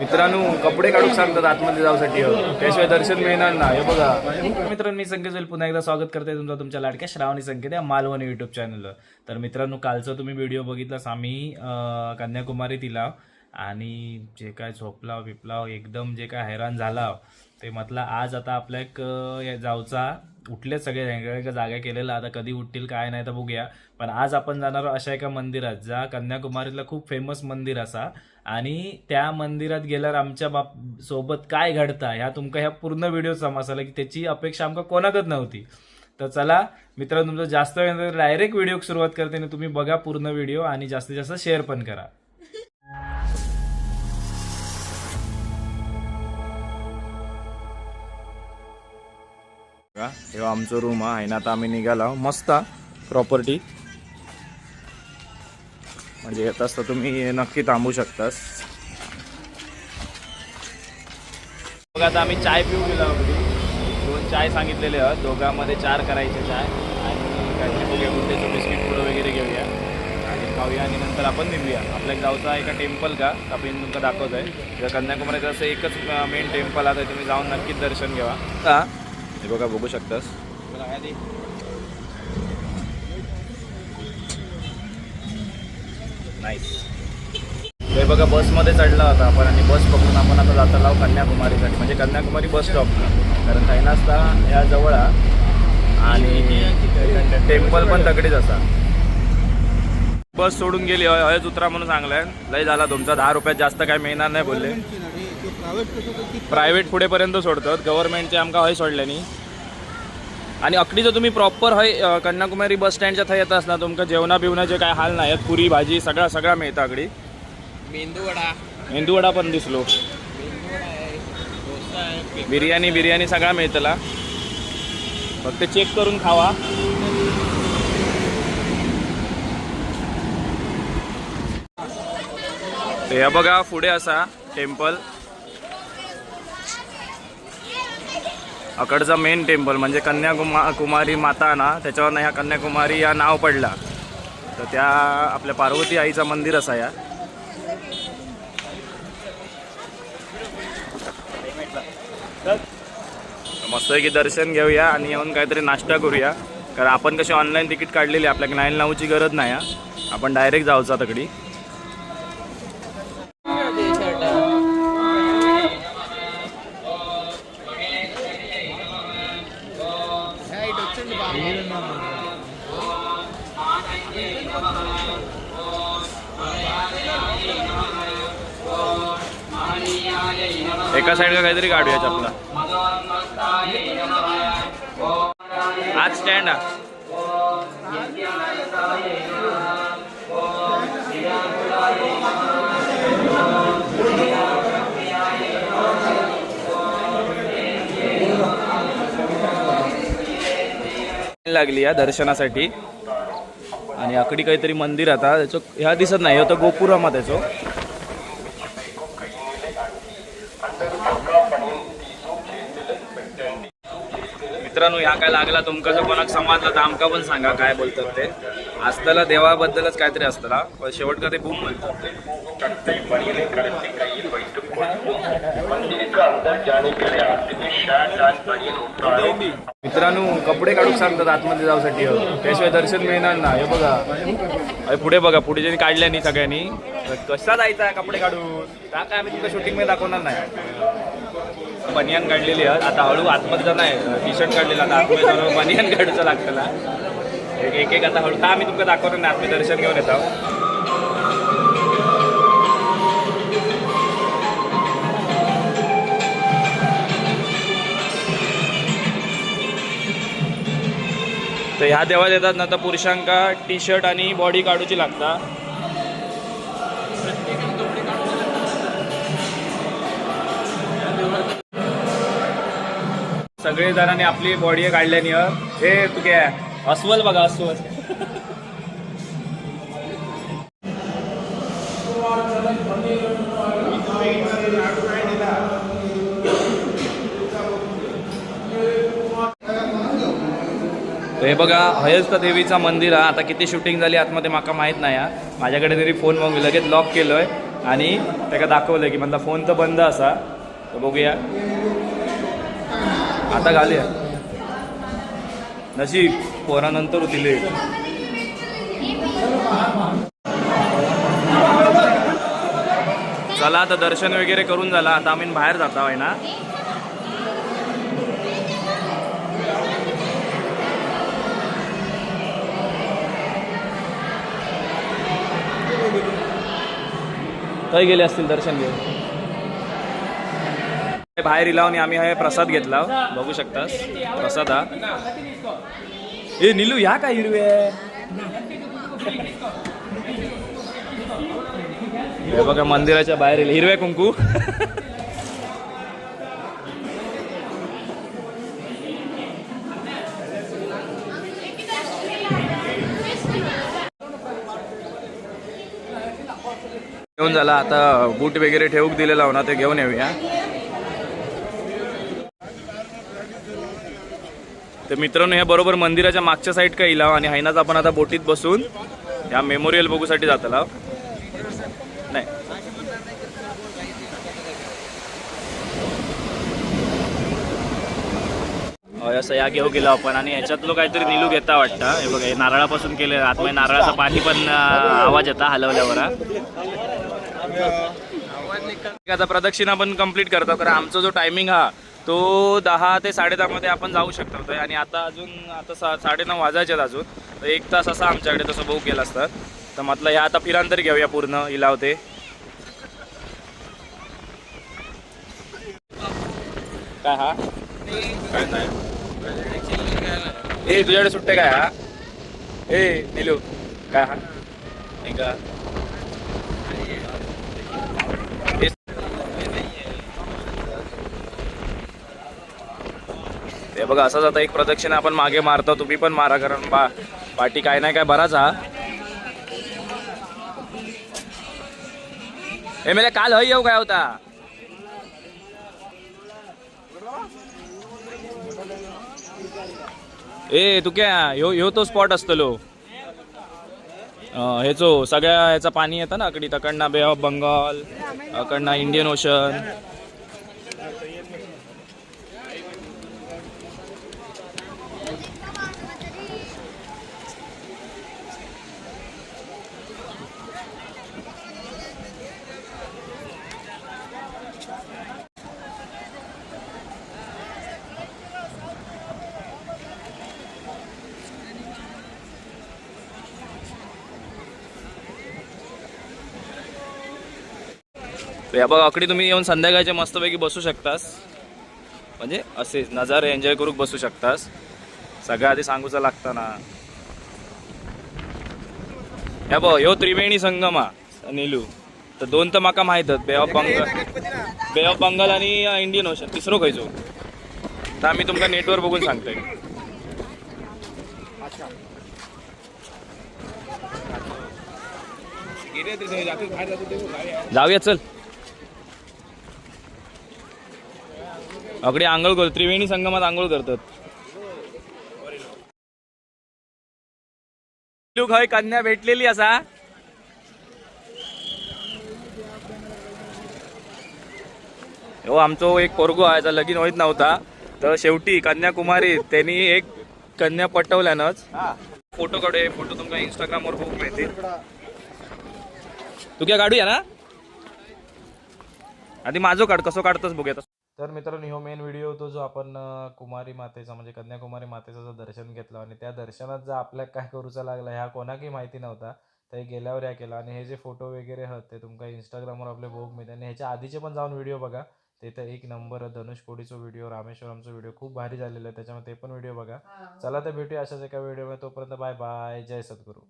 मित्रांनो कपडे काढून सांगतात आतमध्ये जाऊसाठी. त्याशिवाय दर्शन मिळणार ना हे बघा. मित्रांनो मी संकेत पुन्हा एकदा स्वागत करते तुमचं तुमच्या लाडक्या श्रावणी संकेत या मालवणी युट्यूब चॅनलवर तर मित्रांनो कालचा तुम्ही व्हिडिओ बघितलास आम्ही कन्याकुमारी तिला. आणि जे काय झोपला बिपला एकदम जे काय हैराण झाला ते म्हटलं आज आता आपल्या एक जाऊचा उठले सगळे वेगळ्या जाग्या जागा केलेला आता कधी उठतील काय नाही तर बघूया. पण आज आपण जाणार अशा एका मंदिरात ज्या कन्याकुमारीतला खूप फेमस मंदिर असा. आणि त्या मंदिरात गेल्यावर आमच्या बाप सोबत काय घडता ह्या तुमका ह्या पूर्ण व्हिडिओ समजला की त्याची अपेक्षा आमका कोणाकच नव्हती. तर चला मित्रांनो तुमचं जास्त वेळ डायरेक्ट व्हिडिओ सुरुवात करते आणि तुम्ही बघा पूर्ण व्हिडिओ आणि जास्तीत जास्त शेअर पण करा. हे आमचं रूम आहे. ना आता आम्ही निघाला मस्त प्रॉपर्टी म्हणजे येत असता तुम्ही नक्की थांबू शकतास. बघा आता आम्ही चाय पिऊ गेलो दोन चाय सांगितलेले आहेत. दोघांमध्ये चार करायचे चाय. आणि काहीतरी बघूया कुठे बिस्किट पुडं वगैरे घेऊया. आणि खाऊया आणि नंतर आपण निघूया. आपल्या जाऊचा एका टेम्पल का? आपण तुमका दाखवत आहे जर कन्याकुमारीचं असं एकच मेन टेम्पल आहे तर तुम्ही जाऊन नक्कीच दर्शन घ्यावा. हा. हे बघा बघू शकतास. नाईस हे बघा बसमध्ये चढला होता आपण आणि बस पकडून आपण आता जाता लाव कन्याकुमारीसाठी. म्हणजे कन्याकुमारी बस स्टॉप कारण कैलासता या जवळ हा. आणि टेम्पल पण तकडेच असा. बस सोडून गेली हय हयच उतरा म्हणून सांगलाय. लय झाला तुमचा. दहा रुपयात जास्त काय मिळणार नाही बोलले. प्रायव्हेट पुढेपर्यंत सोडतात. गव्हर्नमेंटचे आमका हय सोडल्यानी. आणि अकडी जर तुम्ही प्रॉपर हय कन्याकुमारी बस स्टँडच्या थंय येत असना तुमका जेवणा बिवणाचे काय हाल नाही पुरी भाजी सगळा सगळा मिळतं अकडी. मेंदू वडा. मेंदूवडा पण दिसलो. मेंदू वडा बिर्याणी बिर्याणी सगळा मिळतला. फक्त चेक करून खावा. हे बघा पुढे असा टेम्पल अकडचा मेन टेम्पल म्हणजे कन्याकुमा कुमारी माता ना त्याच्यावर ह्या कन्याकुमारी या नाव पडला. तर त्या आपल्या पार्वती आईचं मंदिर असा या. मस्त की दर्शन घेऊया आणि येऊन काहीतरी नाश्ता करूया. कारण आपण कशी ऑनलाईन तिकीट काढलेली आहे, आपल्याला नाईन लावूची गरज नाही आपण डायरेक्ट जाऊचा तकडी. एका साईडला काहीतरी काढूया चपला. आज स्टँड हा लागली या दर्शनासाठी. आणि आकडी काहीतरी मंदिर आता त्याचं ह्या दिसत नाही होतं गोपुरामा त्याचं मित्रांनो ह्या काय लागला तुमका जर कोणाक समजला तर आमका पण सांगा काय बोलतात ते. असताना देवाबद्दलच काहीतरी असताना पण शेवट का ते बूम म्हणतात मित्रांनो कपडे काढून सांगतात आतमध्ये जाऊसाठी. त्याशिवाय दर्शन मिळणार ना. हे बघा. अरे पुढे बघा. पुढे ज्यांनी काढल्यानी सगळ्यांनी. कसा जायचा कपडे काढून? का काय आम्ही तुमच्या शूटिंगमध्ये दाखवणार नाही. बनियान काढलेली आहे. आता हळू आतमध्ये नाही टी शर्ट काढलेला आता आतमध्ये जाऊन बनियान काढूचं लागतला एक एक आता हळू का आम्ही तुमका दाखवतो नाही आतमध्ये दर्शन घेऊन येतो. तर ह्या देवात येतात ना तर पुरुषांका टी शर्ट आणि बॉडी काढूची लागता. सगळे जणांनी आपली बॉडी काढल्यानी हं. हे तुगे अस्वल बघा अस्वल. हे बघा हयस्त देवीचा मंदिर हा? आता किती शूटिंग झाली आतमध्ये माका माहीत नाही हा? माझ्याकडे तरी फोन मग लगेच लॉक केलोय. आणि त्याला दाखवलं की म्हणला फोन तर बंद असा. तर बघूया. आता घालूया नशीब पोरानंतर दिले. चला आता दर्शन वगैरे करून झाला. आता आम्ही बाहेर जाता आहे ना? काही गेले असतील दर्शन घेऊन? बाहेर इला आणि आम्ही हे प्रसाद घेतला. बघू शकतास. प्रसाद. हा ए निलू या काय हिरवे हे बघा मंदिराच्या बाहेर इले. हिरवे कुंकू. घेऊन झाला. आता बूट वगैरे ठेवूक दिलेला होता ते घेऊन येऊया. तर मित्रांनो ह्या बरोबर मंदिराच्या मागच्या साईड का इलाव आणि हैनाच आपण आता बोटीत बसून या मेमोरियल बघूसाठी जातला. नाही. असं या घेऊ गेलो आपण आणि ह्याच्यातलं काहीतरी निलू घेता वाटतं. हे बघा हे नारळापासून केले आतमध्ये नारळाचं पाणी पण आवाज येता हलवल्यावर. आता प्रदक्षिणा पण कंप्लीट करतो कारण आमचा जो टायमिंग हा तो दहा ते साडे आपण जाऊ शकतो आणि आता अजून आता सा साडेनऊ वाजायचे आहेत अजून. तर एक तास असा आमच्याकडे तसं बुक केला असतं. तर म्हटलं ह्या आता फिरांतर घेऊया पूर्ण इलावते काय हा? काय नाही ए तुझ्याकडे सुट्टे काय हा? ए निलू काय हा? नाही का हे बघा असंच आता एक प्रदक्षिणा आपण मागे मारतो तुम्ही पण मारा कारण बा पाठी काय नाही काय बराच हा. हे मेले काल हय येऊ काय होता? ए तू क्या ह्यो ह्यो तो स्पॉट असतलो. हेचो सगळ्या ह्याचा पाणी येतं ना अकडी तकडना बे ऑफ बंगाल अकडना इंडियन ओशन तर या बघा अकडे तुम्ही येऊन संध्याकाळच्या मस्तपैकी बसू शकतास. म्हणजे असे नजारे एन्जॉय करू बसू शकतास. सगळ्या आधी सांगूचं लागतं ना या बघ ह्यो त्रिवेणी संगमा नीलू. तर दोन तर माका माहीत बे ऑफ बंगाल बे ऑफ बंगाल आणि इंडियन ओशन तिसरो खायचो तर आम्ही तुमका नेटवर बघून सांगतोय. जाऊया चल. अकडे आंघोळ करतो त्रिवेणी संगमात आंघोळ करतात. लोक कन्या भेटलेली असा. हो आमचो एक पोरगो आहे त्याचा लगीन होईत नव्हता. तर शेवटी कन्याकुमारी त्यांनी एक कन्या पटवल्यानंच फोटो काढू फोटो तुमका इंस्टाग्रामवर बघू मिळतील. तू क्या काढूया ना? आधी माझं काढ कसं काढतोस बघूया. तर मित्रांनो ह्यो मेन व्हिडिओ होतो जो आपण कुमारी मातेचा म्हणजे कन्याकुमारी मातेचं जो दर्शन घेतलं आणि त्या दर्शनात जर आपल्याला काय करूचा लागला ह्या कोणाकी माहिती नव्हता तर हे गेल्यावर या केला. आणि हे जे फोटो वगैरे आहेत ते तुमका इंस्टाग्रामवर आपले बघ मिळते आणि ह्याच्या आधीचे पण जाऊन व्हिडिओ बघा. ते तर एक नंबर धनुष कोडीचा व्हिडिओ रामेश्वरमचा व्हिडिओ खूप भारी झालेला आहे. त्याच्यामुळे ते पण व्हिडिओ बघा. चला तर भेटूया अशाच एका व्हिडिओमध्ये तोपर्यंत बाय बाय जय सद्गुरू.